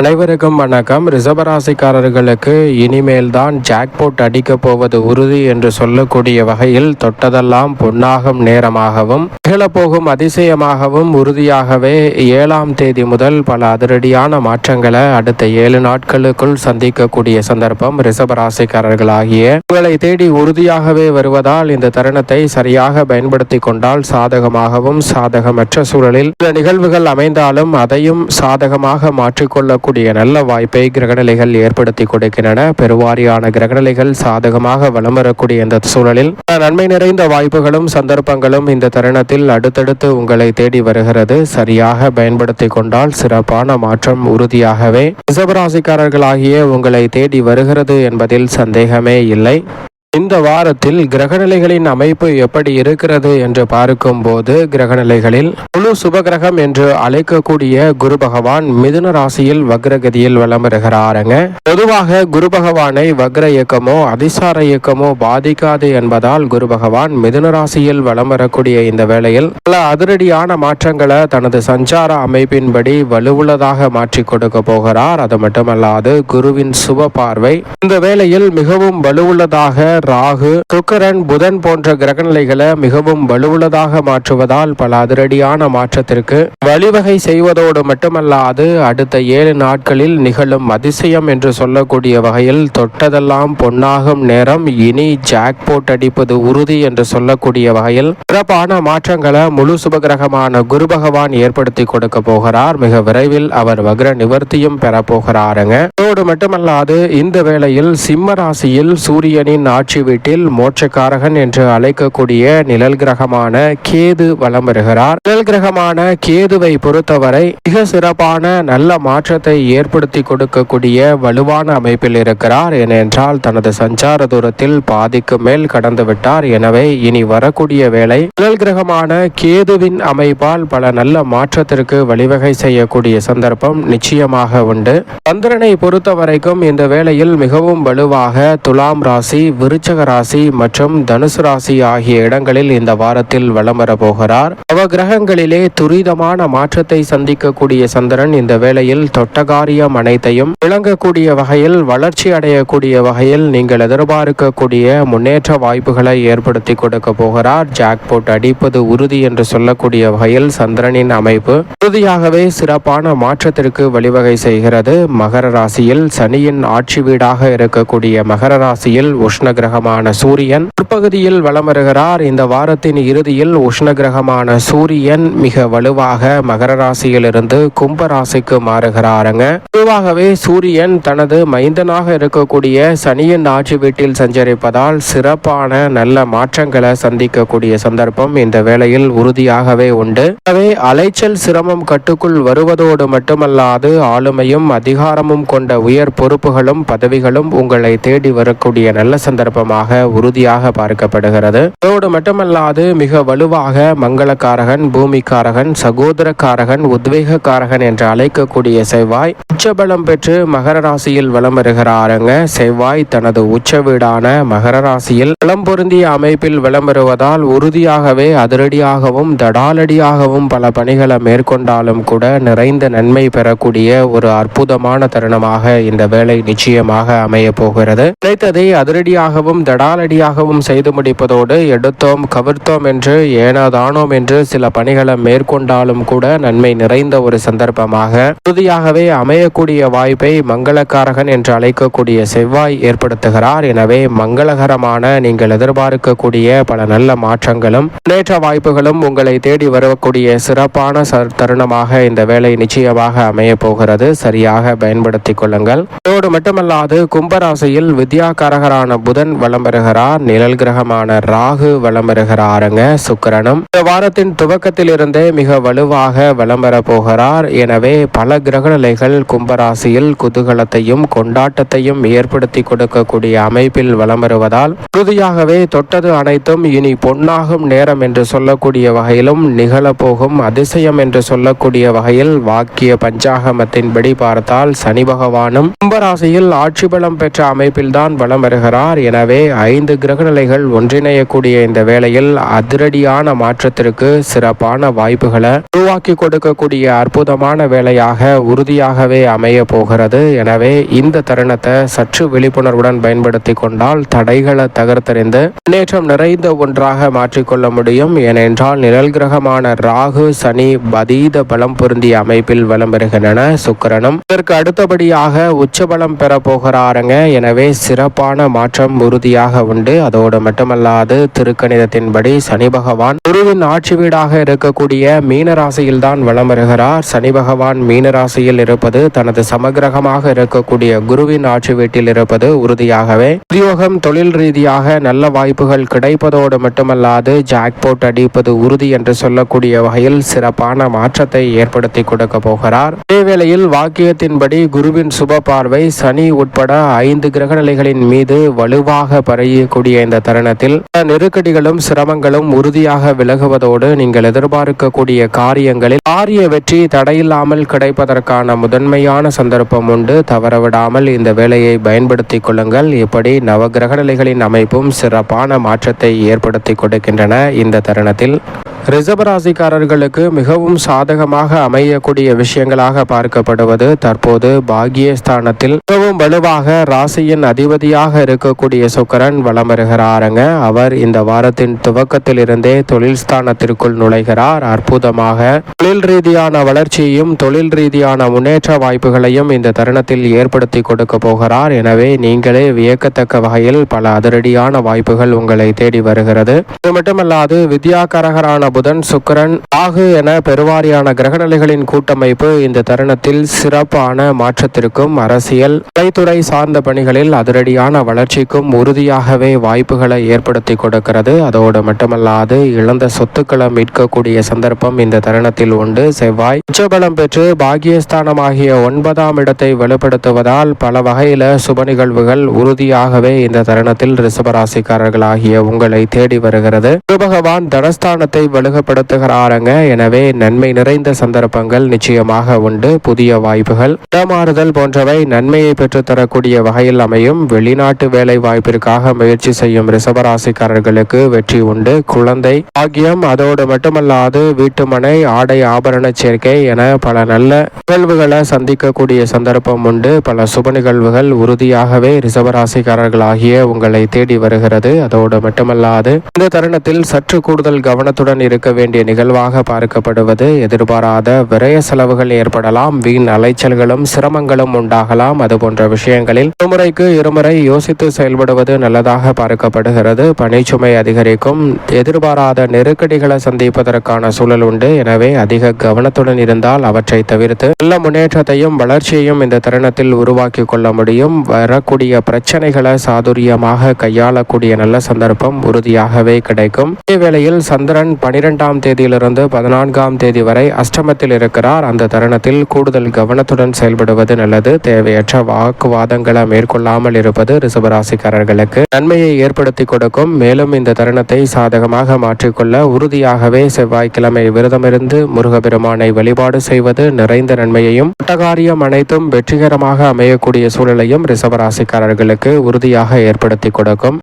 அனைவருக்கும் வணக்கம். ரிசபராசிக்காரர்களுக்கு இனிமேல் தான் ஜாக்போட் அடிக்கப் போவது உறுதி என்று சொல்லக்கூடிய வகையில் தொட்டதெல்லாம் பொன்னாகும் நேரமாகவும் நிகழப்போகும் அதிசயமாகவும் உறுதியாகவே ஏழாம் தேதி முதல் பல அதிரடியான மாற்றங்களை அடுத்த ஏழு நாட்களுக்குள் சந்திக்கக்கூடிய சந்தர்ப்பம் ரிசபராசிக்காரர்களாகிய உங்களை தேடி உறுதியாகவே வருவதால் இந்த தருணத்தை சரியாக பயன்படுத்தி கொண்டால் சாதகமாகவும் சாதகமற்ற சூழலில் சில நிகழ்வுகள் அமைந்தாலும் அதையும் சாதகமாக மாற்றிக்கொள்ளக்கூடிய நல்ல வாய்ப்பை கிரகநிலைகள் ஏற்படுத்தி கொடுக்கின்றன. பெருவாரியான கிரகநிலைகள் சாதகமாக வலம் வரக்கூடிய இந்த சூழலில் நன்மை நிறைந்த வாய்ப்புகளும் சந்தர்ப்பங்களும் இந்த தருணத்தில் அடுத்தடுத்து உங்களை தேடி வருகிறது. சரியாக பயன்படுத்தி கொண்டால் சிறப்பான மாற்றம் உறுதியாகவே. ரிசபராசிக்காரர்களாகிய உங்களை தேடி வருகிறது என்பதில் சந்தேகமே இல்லை. இந்த வாரத்தில் கிரகநிலைகளின் அமைப்பு எப்படி இருக்கிறது என்று பார்க்கும்போது கிரகநிலைகளில் முழு சுபகிரகம் என்று அழைக்கக்கூடிய குரு பகவான் மிதுன ராசியில் வக்ரகதியில் வலம் வருகிறாருங்க. பொதுவாக குரு பகவானை வக்ர இயக்கமோ அதிசார இயக்கமோ பாதிக்காது என்பதால் குரு பகவான் மிதுன ராசியில் வலம் வரக்கூடிய இந்த வேளையில் பல அதிரடியான மாற்றங்களை தனது சஞ்சார அமைப்பின்படி வலுவுள்ளதாக மாற்றி கொடுக்க போகிறார். அது மட்டுமல்லாது குருவின் சுப பார்வை இந்த வேளையில் மிகவும் வலுவுள்ளதாக ராகு சுக்கரன் புதன் போன்ற கிரகநிலைகளை மிகவும் வலுவுள்ளதாக மாற்றுவதால் பல அதிரடியான மாற்றத்திற்கு வழிவகை செய்வதோடு மட்டுமல்லாது அடுத்த ஏழு நாட்களில் நிகழும் அதிசயம் என்று சொல்லக்கூடிய வகையில் தொட்டதெல்லாம் பொன்னாகும் நேரம். இனி ஜாக்போட் அடிப்பது உறுதி என்று சொல்லக்கூடிய வகையில் சிறப்பான மாற்றங்களை முழு சுபகிரகமான குரு பகவான் ஏற்படுத்தி கொடுக்க போகிறார். மிக விரைவில் அவர் வக்ர நிவர்த்தியும் பெற போகிறாருங்க அதோடு மட்டுமல்லாது இந்த வேளையில் சிம்ம ராசியில் சூரியனின் ஆட்சி வீட்டில் மோட்சக்காரகன் என்று அழைக்கக்கூடிய நிழல் கிரகமான கேது வலம் வருகிறார். நிழல் கிரகமான கேதுவை பொறுத்தவரை மிக சிறப்பான நல்ல மாற்றத்தை ஏற்படுத்தி கொடுக்கக்கூடிய வலுவான அமைப்பில் இருக்கிறார். ஏனென்றால் தனது சஞ்சார தூரத்தில் பாதிக்கு மேல் கடந்து விட்டார். எனவே இனி வரக்கூடிய வேளை நிழல் கிரகமான கேதுவின் அமைப்பால் பல நல்ல மாற்றத்திற்கு வழிவகை செய்யக்கூடிய சந்தர்ப்பம் நிச்சயமாக உண்டு. சந்திரனை பொறுத்த வரைக்கும் இந்த வேளையில் மிகவும் வலுவாக துலாம் ராசி விருச்சக ராசி மற்றும் தனுசு ராசி ஆகிய இடங்களில் இந்த வாரத்தில் வலம் வர போகிறார். அவ கிரகங்களிலே துரிதமான மாற்றத்தை சந்திக்கக்கூடிய சந்திரன் இந்த வேளையில் தொட்டகாரியம் அனைத்தையும் விளங்கக்கூடிய வகையில் வளர்ச்சி அடையக்கூடிய வகையில் நீங்கள் எதிர்பார்க்கக்கூடிய முன்னேற்ற வாய்ப்புகளை ஏற்படுத்தி கொடுக்க போகிறார். ஜாக்போட் அடிப்பது உறுதி என்று சொல்லக்கூடிய வகையில் சந்திரனின் அமைப்பு உறுதியாகவே சிறப்பான மாற்றத்திற்கு வழிவகை செய்கிறது. மகர ராசியில் சனியின் ஆட்சி வீடாக இருக்கக்கூடிய மகர ராசியில் உஷ்ண கிரகமான சூரியன். பிற்பகுதியில் வலம் வருகிறார் இந்த வாரத்தின் இறுதியில் உஷ்ண கிரகமான சூரியன் மிக வலுவாக மகர ராசியிலிருந்து கும்ப ராசிக்கு மாறுகிறாருங்க. பொதுவாகவே சூரியன் தனது மைந்தனாக இருக்கக்கூடிய சனியின் ஆட்சி வீட்டில் சஞ்சரிப்பதால் சிறப்பான நல்ல மாற்றங்களை சந்திக்கக்கூடிய சந்தர்ப்பம் இந்த வேளையில் உறுதியாகவே உண்டு. எனவே அலைச்சல் சிரமம் கட்டுக்குள் வருவதோடு மட்டுமல்லாது ஆளுமையும் அதிகாரமும் கொண்ட உயர் பொறுப்புகளும் பதவிகளும் உங்களை தேடி வரக்கூடிய நல்ல சந்தர்ப்பம் சந்தர்ப்பமாக உறுதியாக பார்க்கப்படுகிறது. அதோடு மட்டுமல்லாது மிக வலுவாக மங்களக்காரகன் பூமிக்காரகன் சகோதரக்காரகன் உத்வேகக்காரகன் என்று அழைக்கக்கூடிய செவ்வாய் உச்சபலம் பெற்று மகர ராசியில் வலம் வருகிறாருங்க. செவ்வாய் தனது உச்ச வீடான மகர ராசியில் பலம் பொருந்திய அமைப்பில் வலம் வருவதால் உறுதியாகவே அதிரடியாகவும் தடாலடியாகவும் பல பணிகளை மேற்கொண்டாலும் கூட நிறைந்த நன்மை பெறக்கூடிய ஒரு அற்புதமான தருணமாக இந்த வேலை நிச்சயமாக அமைய போகிறது. கிடைத்ததை அதிரடியாகவும் தடாலடியாகவும் செய்து முடிப்பதோடு எடுத்தோம் கவிர்த்தோம் என்று ஏனோதானோம் என்று சில பணிகளை மேற்கொண்டாலும் கூட நன்மை நிறைந்த ஒரு சந்தர்ப்பமாக உறுதியாகவே அமைய அமையக்கூடிய வாய்ப்பை மங்களக்காரகன் என்று அழைக்கக்கூடிய செவ்வாய் ஏற்படுத்துகிறார். எனவே மங்களகரமான நீங்கள் எதிர்பார்க்கக்கூடிய பல நல்ல மாற்றங்களும் முன்னேற்ற வாய்ப்புகளும் உங்களை தேடி வரக்கூடிய சிறப்பான தருணமாக இந்த வேலை நிச்சயமாக அமைய போகிறது. சரியாக பயன்படுத்திக் கொள்ளுங்கள். இதோடு மட்டுமல்லாது கும்பராசியில் வித்யாகாரகரான புதன் வலம் பெறுகிறார் நிழல் கிரகமான ராகு வலம் பெறுகிறாருங்க சுக்கரனும். இந்த வாரத்தின் துவக்கத்திலிருந்தே மிக வலுவாக வலம் பெற போகிறார். எனவே பல கிரக நிலைகள் கும்பராசியில் குதூகலத்தையும் கொண்டாட்டத்தையும் ஏற்படுத்தி கொடுக்கக்கூடிய அமைப்பில் வலம் வருவதால் உறுதியாகவே தொட்டது அனைத்தும் இனி பொன்னாகும் நேரம் என்று சொல்லக்கூடிய வகையிலும் நிகழப்போகும் அதிசயம் என்று சொல்லக்கூடிய வகையில் வாக்கிய பஞ்சாகமத்தின்படி பார்த்தால் சனி பகவானும் கும்பராசியில் ஆட்சி பலம் பெற்ற அமைப்பில்தான் வலம் வருகிறார் எனவே ஐந்து கிரகநிலைகள் ஒன்றிணையக்கூடிய இந்த வேளையில் அதிரடியான மாற்றத்திற்கு சிறப்பான வாய்ப்புகளை உருவாக்கி கொடுக்கக்கூடிய அற்புதமான வேலையாக உறுதியாகவே அமைய போகிறது. எனவே இந்த தருணத்தை சற்று விழிப்புணர்வுடன் பயன்படுத்தி கொண்டால் தடைகளை தகர்த்தறிந்து முன்னேற்றம் நிறைந்த ஒன்றாக மாற்றிக்கொள்ள முடியும். ஏனென்றால் நிழல் கிரகமான ராகு சனி பதீத பலம் பொருந்திய அமைப்பில் வலம் பெறுகின்றன. சுக்கரனும் இதற்கு அடுத்தபடியாக உச்சபலம் பெற போகிறாருங்க. எனவே சிறப்பான மாற்றம் உறுதியாக உண்டு. அதோடு மட்டுமல்லாது திருக்கணிதத்தின்படி சனி பகவான் குருவின் ஆட்சி வீடாக இருக்கக்கூடிய மீனராசியில் தான் வலம் வருகிறார். சனி பகவான் மீனராசியில் இருப்பது தனது சமகிரகமாக இருக்கக்கூடிய குருவின் ஆட்சி வீட்டில் இருப்பது உறுதியாகவே. உத்தியோகம் தொழில் ரீதியாக நல்ல வாய்ப்புகள் கிடைப்பதோடு மட்டுமல்லாது ஜாக்போட் அடிப்பது உறுதி என்று சொல்லக்கூடிய வகையில் சிறப்பான மாற்றத்தை ஏற்படுத்தி கொடுக்க போகிறார். இதேவேளையில் வாக்கியத்தின்படி குருவின் சுப பார்வை சனி உட்பட ஐந்து கிரக நிலைகளின் மீது வலுவாக பரையக்கூடிய இந்த தருணத்தில் நெருக்கடிகளும் சிரமங்களும் உறுதியாக விலகுவதோடு நீங்கள் எதிர்பார்க்கக்கூடிய காரியங்களில் காரிய வெற்றி தடையில்லாமல் கிடைப்பதற்கான முதன்மை முதன்மையான சந்தர்ப்பம் உண்டு. தவறவிடாமல் இந்த வேலையை பயன்படுத்திக் கொள்ளுங்கள். இப்படி நவகிரக நிலைகளின் அமைப்பும் சிறப்பான மாற்றத்தை ஏற்படுத்தி கொடுக்கின்றன இந்த தருணத்தில். ரிசபராசிக்காரர்களுக்கு மிகவும் சாதகமாக அமையக்கூடிய விஷயங்களாக பார்க்கப்படுவது தற்போது பாகியஸ்தானத்தில் மிகவும் வலுவாக ராசியின் அதிபதியாக இருக்கக்கூடிய சுக்கரன் வலம் வருகிறாருங்க. அவர் இந்த வாரத்தின் துவக்கத்தில் இருந்தே தொழில் ஸ்தானத்திற்குள் நுழைகிறார். அற்புதமாக தொழில் ரீதியான வளர்ச்சியையும் தொழில் ரீதியான முன்னேற்ற வாய்ப்புகளையும் இந்த தருணத்தில் ஏற்படுத்தி கொடுக்க போகிறார். எனவே நீங்களே வியக்கத்தக்க வகையில் பல அதிரடியான வாய்ப்புகள் உங்களை தேடி வருகிறது. இது மட்டுமல்லாது வித்யாகரகரான புதன் சுக்கிரன் ஆகு என பெருவாரியான கிரகநிலைகளின் கூட்டமைப்பு இந்த தருணத்தில் சிறப்பான மாற்றத்திற்கும் அரசியல் கலைத்துறை சார்ந்த பணிகளில் அதிரடியான வளர்ச்சிக்கும் உறுதியாகவே வாய்ப்புகளை ஏற்படுத்தி கொடுக்கிறது. அதோடு மட்டுமல்லாது இழந்த சொத்துக்களை மீட்கக்கூடிய சந்தர்ப்பம் இந்த தருணத்தில் உண்டு. செவ்வாய் உச்சபலம் பெற்று பாகியஸ்தானமாகிய ஒன்பதாம் இடத்தை வெளிப்படுத்துவதால் பல வகையில சுப நிகழ்வுகள் உறுதியாகவே இந்த தருணத்தில் ரிஷபராசிக்காரர்களாகிய உங்களை தேடி வருகிறது. குரு பகவான் தனஸ்தானத்தை வலுகப்படுத்துகிறாருங்க எனவே நன்மை நிறைந்த சந்தர்ப்பங்கள் நிச்சயமாக உண்டு. புதிய வாய்ப்புகள். இடமாறுதல் போன்றவை நன்மையை பெற்று தரக்கூடிய வகையில் அமையும். வெளிநாட்டு வேலை வாய்ப்பிற்காக முயற்சி செய்யும் ரிஷபராசிக்காரர்களுக்கு வெற்றி உண்டு. குழந்தை ஆகியம் அதோடு மட்டுமல்லாது வீட்டுமனை ஆடை ஆபரண சேர்க்கை என பல நல்ல நிகழ்வுகளை சந்திக்கக்கூடிய சந்தர்ப்பம் உண்டு. பல சுப நிகழ்வுகள் உறுதியாகவே ரிசவராசிக்காரர்களாகிய உங்களை தேடி வருகிறது. அதோடு மட்டுமல்லாது இந்த தருணத்தில் சற்று கூடுதல் கவனத்துடன் இருக்க வேண்டிய நிகழ்வாக பார்க்கப்படுவது எதிர்பாராத விரய செலவுகள் ஏற்படலாம் வீண் அலைச்சல்களும் சிரமங்களும் உண்டாகலாம். அது போன்ற விஷயங்களில் ஒருமுறைக்கு இருமுறை யோசித்து செயல்படுவது நல்லதாக பார்க்கப்படுகிறது. பணிச்சுமை அதிகரிக்கும். எதிர்பாராத நெருக்கடிகளை சந்திப்பதற்கான சூழல் உண்டு. எனவே அதிக கவனத்துடன் இருந்தால் அவற்றை தவிர்த்து நல்ல முன்னேற்றத்தையும் வளர்ச்சியையும் இந்த தருணத்தில் உருவாக்கி கொள்ள முடியும். வரக்கூடிய பிரச்சனைகளை சாதுரியமாக கையாளக்கூடிய நல்ல சந்தர்ப்பம் உறுதியாகவே கிடைக்கும். இதே வேளையில் சந்திரன் பனிரெண்டாம் தேதியிலிருந்து பதினான்காம் தேதி வரை அஷ்டமத்தில் இருக்கிறார். அந்த தருணத்தில் கூடுதல் கவனத்துடன் செயல்படுவது நல்லது. தேவையற்ற வாக்குவாதங்களை மேற்கொள்ளாமல் இருப்பது ரிசபராசிக்காரர்களுக்கு நன்மையை ஏற்படுத்தி கொடுக்கும். மேலும் இந்த தருணத்தை சாதகமாக மாற்றிக்கொள்ள உறுதியாகவே செவ்வாய்க்கிழமை விரதமிருந்து முருகபெருமானை வழிபாடு செய்வது நிறைந்த நன்மையையும் ஒட்டகாரியம் அனைத்தும் வெற்றிகரமாக அமையக்கூடிய சூழலையும் ரிசபராசிக்காரர்களுக்கு உறுதியாக ஏற்படுத்தி கொடுக்கும்.